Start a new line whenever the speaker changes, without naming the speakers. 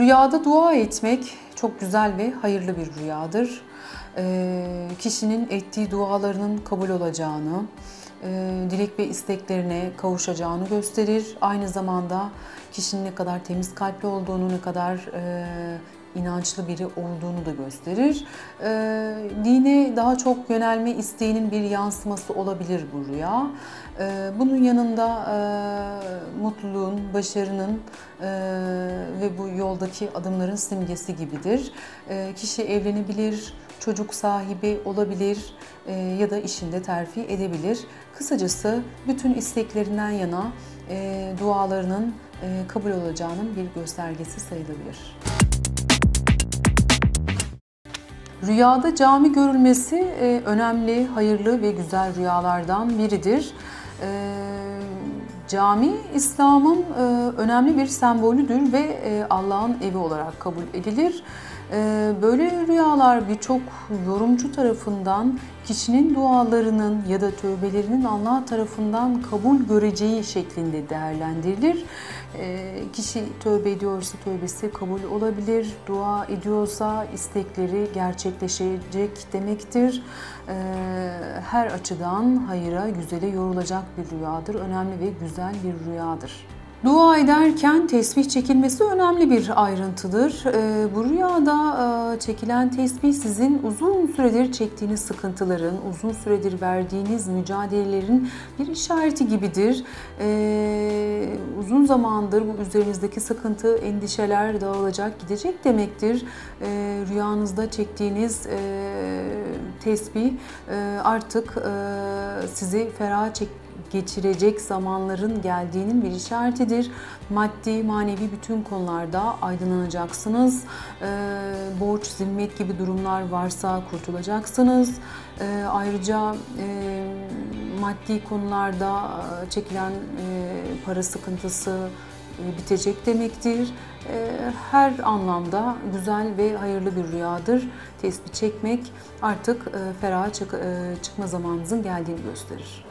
Rüyada dua etmek çok güzel ve hayırlı bir rüyadır. Ee, kişinin ettiği dualarının kabul olacağını, e, dilek ve isteklerine kavuşacağını gösterir. Aynı zamanda kişinin ne kadar temiz kalpli olduğunu, ne kadar e, inançlı biri olduğunu da gösterir. E, dine daha çok yönelme isteğinin bir yansıması olabilir bu rüya. E, bunun yanında e, mutluluğun, başarının e, ve bu yoldaki adımların simgesi gibidir. E, kişi evlenebilir, çocuk sahibi olabilir e, ya da işinde terfi edebilir. Kısacası bütün isteklerinden yana e, dualarının e, kabul olacağının bir göstergesi sayılabilir. Rüyada cami görülmesi e, önemli, hayırlı ve güzel rüyalardan biridir. E, cami İslam'ın e, önemli bir sembolüdür ve Allah'ın evi olarak kabul edilir. Böyle rüyalar birçok yorumcu tarafından kişinin dualarının ya da tövbelerinin Allah tarafından kabul göreceği şeklinde değerlendirilir. E, kişi tövbe ediyorsa tövbesi kabul olabilir, dua ediyorsa istekleri gerçekleşecek demektir. E, her açıdan hayıra, güzele yorulacak bir rüyadır. Önemli ve güzel bir rüyadır. Dua ederken tesbih çekilmesi önemli bir ayrıntıdır. Ee, bu rüyada e, çekilen tesbih sizin uzun süredir çektiğiniz sıkıntıların, uzun süredir verdiğiniz mücadelelerin bir işareti gibidir. Uzun zamandır bu üzerinizdeki sıkıntı, endişeler dağılacak, gidecek demektir. Ee, rüyanızda çektiğiniz e, tesbih e, artık sizi ferah çek geçirecek zamanların geldiğinin bir işaretidir. Maddi, manevi bütün konularda aydınlanacaksınız. E, borç, zimmet gibi durumlar varsa kurtulacaksınız. E, ayrıca e, maddi konularda çekilen e, para sıkıntısı e, bitecek demektir. E, her anlamda güzel ve hayırlı bir rüyadır. Tespih çekmek artık e, ferah çıkma zamanınızın geldiğini gösterir.